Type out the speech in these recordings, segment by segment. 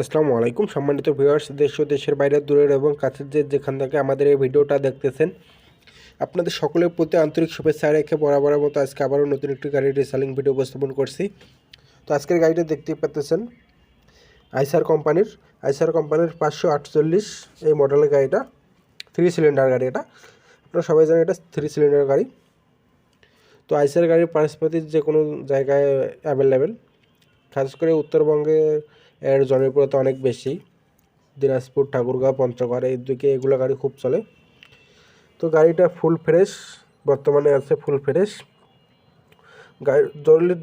আসসালামু আলাইকুম। সম্মানিত ভিউয়ার্স, দেশ ও দেশের বাইরে, দূরের এবং কাছের যে যেখান থেকে আমাদের এই ভিডিওটা দেখতেছেন, আপনাদের সকলের প্রতি আন্তরিক শুভেচ্ছা রেখে বরাবরের মতো আজকে আবারও নতুন একটি গাড়ির রিসেলিং ভিডিও উপস্থাপন করছি। তো আজকের গাড়িটা দেখতেই পাচ্তেছেন, আইসার কোম্পানির আইসার কোম্পানির পাঁচশো আটচল্লিশ এই মডেলের গাড়িটা থ্রি সিলিন্ডার গাড়ি এটা। আপনারা সবাই জানেন এটা থ্রি সিলিন্ডার গাড়ি। তো আইসার গাড়ির পার্সপাতি যে কোনো জায়গায় অ্যাভেলেবেল খাস করে উত্তরবঙ্গে এর জনপ্রিয়তা অনেক বেশি। দিনাজপুর, ঠাকুরগাঁও, পঞ্চগড়, এই দিকে এগুলো গাড়ি খুব চলে। তো গাড়িটা ফুল ফ্রেশ বর্তমানে আছে ফুল ফ্রেশ গাড়ি জরুরি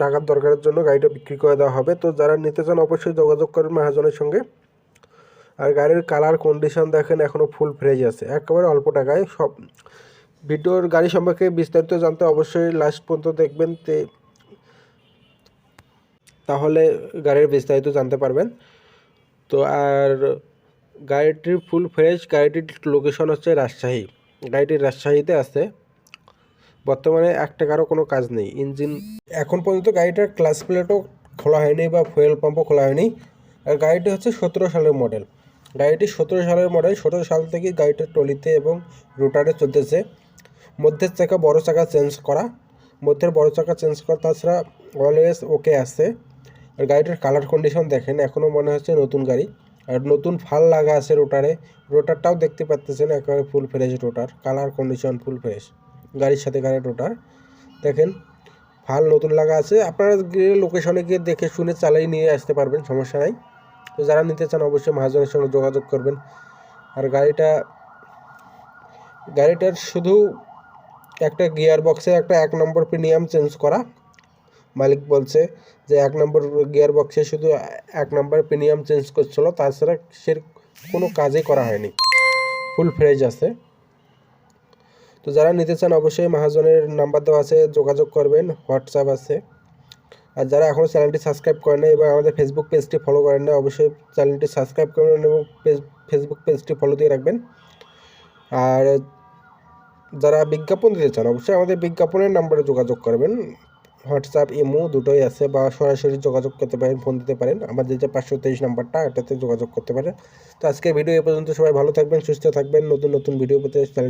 টাকার দরকারের জন্য গাড়িটা বিক্রি করে দেওয়া হবে। তো যারা নিতে চান অবশ্যই যোগাযোগ করেন মহাজনের সঙ্গে। আর গাড়ির কালার কন্ডিশন দেখেন এখনও ফুল ফ্রেশ আছে। একেবারে অল্প টাকায় সব। ভিডিওর গাড়ি সম্পর্কে বিস্তারিত জানতে অবশ্যই লাস্ট পর্যন্ত দেখবেন। তে তাহলে গাড়ির বিস্তারিত জানতে পারবেন। তো আর গাড়িটির ফুল ফ্রেশ গাড়িটির লোকেশন হচ্ছে রাজশাহী। গাড়িটি রাজশাহীতে আছে। বর্তমানে এক টাকারও কোনো কাজ নেই। ইঞ্জিন এখন পর্যন্ত গাড়িটার ক্লাস প্লেটও খোলা হয়নি বা ফুয়েল পাম্পও খোলা হয়নি। আর গাড়িটি হচ্ছে সতেরো সালের মডেল গাড়িটি সতেরো সালের মডেল সতেরো সাল থেকে গাড়িটা টলিতে এবং রোটারে চলতেছে। মধ্যের চাকা, বড় চাকা চেঞ্জ করা। মধ্যের বড় চাকা চেঞ্জ করা। তাছাড়া অলওয়েজ ওকে আছে। আর গাড়িটার কালার কন্ডিশন দেখেন এখনও মনে হচ্ছে নতুন গাড়ি। আর নতুন ফাল লাগা আছে রোটারে রোটারটাও দেখতে পাচ্তেছেন একেবারে full fresh rotor colour condition full fresh গাড়ির সাথে গাড়ির রোটার দেখেন, ফাল নতুন লাগা আছে। আপনারা গিয়ে লোকেশনে গিয়ে দেখে শুনে চালাই নিয়ে আসতে পারবেন, সমস্যা নাই। তো যারা নিতে চান অবশ্যই মহাজনের সঙ্গে যোগাযোগ করবেন। আর গাড়িটা, গাড়িটার শুধু একটা গিয়ার বক্সে একটা এক নম্বর প্রিমিয়াম চেঞ্জ করা। মালিক বলছে যে এক নম্বর গিয়ার বক্সে শুধু এক নম্বর প্রিমিয়াম চেঞ্জ করছিল, তাছাড়া সে কোনো কাজই করা হয়নি। ফুল ফ্রেজ আছে। তো যারা নিতে চান অবশ্যই মহাজনের নাম্বার দেওয়া আছে, যোগাযোগ করবেন, হোয়াটসঅ্যাপ আছে। আর যারা এখনও চ্যানেলটি সাবস্ক্রাইব করেন না এবং আমাদের ফেসবুক পেজটি ফলো করেন না অবশ্যই চ্যানেলটি সাবস্ক্রাইব করবেন এবং ফেসবুক পেজটি ফলো দিয়ে রাখবেন। আর যারা বিজ্ঞাপন দিতে চান, অবশ্যই আমাদের বিজ্ঞাপনের নাম্বারে যোগাযোগ করবেন। হোয়াটসঅ্যাপ, ইমো দুটোই আছে বা সরাসরি যোগাযোগ করতে পারেন, ফোন দিতে পারেন। আমাদের যে পাঁচশো তেইশ নাম্বারটা, এটাতে যোগাযোগ করতে পারেন। তো আজকের ভিডিও এ পর্যন্ত। সবাই ভালো থাকবেন, সুস্থ থাকবেন। নতুন নতুন ভিডিও পেতে চ্যানেল